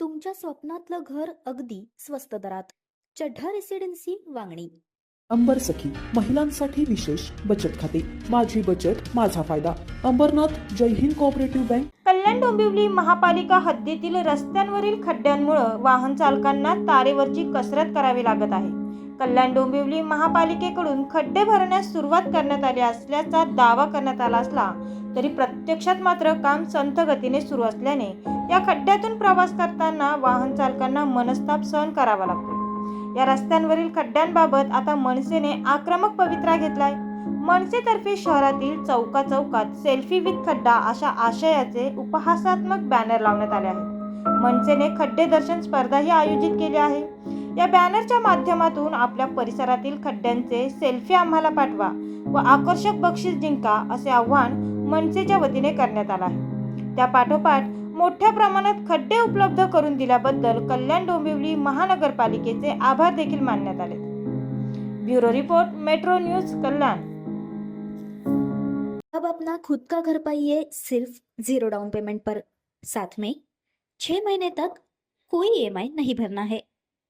तुमच्या स्वप्नातलं घर अगदी स्वस्त दरात. चढ्ढा रेसिडेन्सी वांगणी. अंबर सखी महिलांसाठी विशेष बचत खाते. माझी बचत माझा फायदा. अंबरनाथ जय हिंद कोऑपरेटिव्ह बँक कल्याण डोंबिवली महापालिका हद्दीतील रस्त्यांवरील खड्ड्यांमुळे वाहन चालकांना तारेवरची कसरत करावी लागत आहे. कल्याण डोंबिवली महापालिकेकडून खड्डे भरण्यास सुरुवात करण्यात आली असल्याचा दावा करण्यात आला असला तरी प्रत्यक्षात मात्र काम संथ गतीने सुरू असल्याने या खड्ड्यातून प्रवास करताना वाहन चालकांना मनस्ताप सहन करावा लागतो. या रस्त्यांवरील खड्ड्यांबाबत आता मनसेने आक्रमक पवित्रा घेतलाय. मनसेतर्फे शहरातील चौका चौकात सेल्फी विथ खड्डा अशा आशयाचे उपहासात्मक बॅनर लावण्यात आले आहेत. मनसेने खड्डे दर्शन स्पर्धाही आयोजित केली आहे. या बॅनरच्या माध्यमातून आपल्या परिसरातील खड्ड्यांचे सेल्फी आम्हाला पाठवा व आकर्षक बक्षीस जिंका असे आव्हान मनसेच्या वतीने करण्यात आलं आहे. त्या पाठोपाठ मोठ्या प्रमाणात खड्डे उपलब्ध करून दिल्याबद्दल कल्याण डोंबिवली महानगरपालिकेचे आभार देखील मानण्यात आले. Bureau report metro news Kalyan. अब अपना खुद का घर पाइए सिर्फ जीरो डाउन पेमेंट पर. साथ में छह महीने तक कोई ईएमआई नहीं भरना है.